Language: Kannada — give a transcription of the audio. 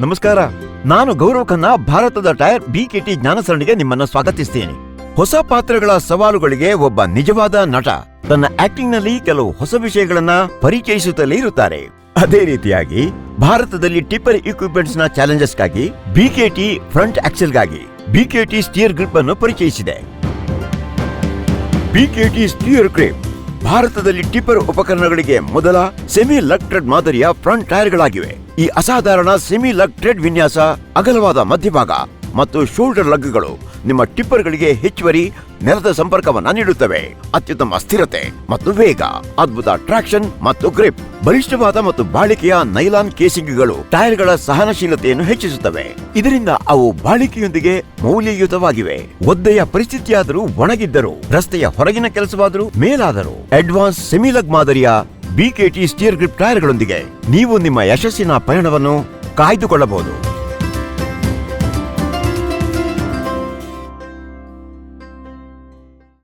ನಮಸ್ಕಾರ. ನಾನು ಗೌರವ್ ಖನ್ನಾ, ಭಾರತದ ಟೈರ್ ಬಿಕೆಟಿ ಜ್ಞಾನಸರಣಿಗೆ ನಿಮ್ಮನ್ನು ಸ್ವಾಗತಿಸ್ತೇನೆ. ಹೊಸ ಪಾತ್ರಗಳ ಸವಾಲುಗಳಿಗೆ ಒಬ್ಬ ನಿಜವಾದ ನಟ. ತನ್ನ ಆಕ್ಟಿಂಗ್ನಲ್ಲಿ ಕೆಲವು ಹೊಸ ವಿಷಯಗಳನ್ನ ಪರಿಚಯಿಸುತ್ತಲೇ ಇರುತ್ತಾರೆ. ಅದೇ ರೀತಿಯಾಗಿ ಭಾರತದಲ್ಲಿ ಟಿಪ್ಪರ್ ಇಕ್ವಿಪ್ಮೆಂಟ್ಸ್ನ ಚಾಲೆಂಜಸ್ಗಾಗಿ ಟಿ ಫ್ರಂಟ್ ಆಕ್ಸೆಲ್ಗಾಗಿ ಟಿ ಸ್ಟಿಯರ್ ಗ್ರಿಪ್ ಅನ್ನು ಪರಿಚಯಿಸಿದೆ. ಬಿಕೆಟಿ ಸ್ಟಿಯರ್ ಗ್ರಿಪ್ ಭಾರತದಲ್ಲಿ ಟಿಪ್ಪರ್ ಉಪಕರಣಗಳಿಗೆ ಮೊದಲ ಸೆಮಿ ಲಕ್ಟ್ರೆಡ್ ಮಾದರಿಯ ಫ್ರಂಟ್ ಟೈರ್ಗಳಾಗಿವೆ. ಈ ಅಸಾಧಾರಣ ಸೆಮಿ ಲಕ್ಟ್ರೆಡ್ ವಿನ್ಯಾಸ ಅಗಲವಾದ ಮಧ್ಯಭಾಗ ಮತ್ತು ಶೋಲ್ಡರ್ ಲಗ್ಗಳು ನಿಮ್ಮ ಟಿಪ್ಪರ್ಗಳಿಗೆ ಹೆಚ್ಚುವರಿ ನೆಲದ ಸಂಪರ್ಕವನ್ನು ನೀಡುತ್ತವೆ. ಅತ್ಯುತ್ತಮ ಸ್ಥಿರತೆ ಮತ್ತು ವೇಗ, ಅದ್ಭುತ ಟ್ರಾಕ್ಷನ್ ಮತ್ತು ಗ್ರಿಪ್, ಬಲಿಷ್ಠವಾದ ಮತ್ತು ಬಾಳಿಕೆಯ ನೈಲಾನ್ ಕೇಸಿಂಗ್ಗಳು ಟೈರ್ಗಳ ಸಹನಶೀಲತೆಯನ್ನು ಹೆಚ್ಚಿಸುತ್ತವೆ. ಇದರಿಂದ ಅವು ಬಾಳಿಕೆಯೊಂದಿಗೆ ಮೌಲ್ಯಯುತವಾಗಿವೆ. ಒದ್ದೆಯ ಪರಿಸ್ಥಿತಿಯಾದರೂ ಒಣಗಿದ್ದರು, ರಸ್ತೆಯ ಹೊರಗಿನ ಕೆಲಸವಾದರೂ ಮೇಲಾದರೂ, ಅಡ್ವಾನ್ಸ್ ಸೆಮಿಲಗ್ ಮಾದರಿಯ ಬಿಕೆಟಿ ಸ್ಟಿಯರ್ ಗ್ರಿಪ್ ಟೈರ್ಗಳೊಂದಿಗೆ ನೀವು ನಿಮ್ಮ ಯಶಸ್ಸಿನ ಪಯಣವನ್ನು ಕಾಯ್ದುಕೊಳ್ಳಬಹುದು.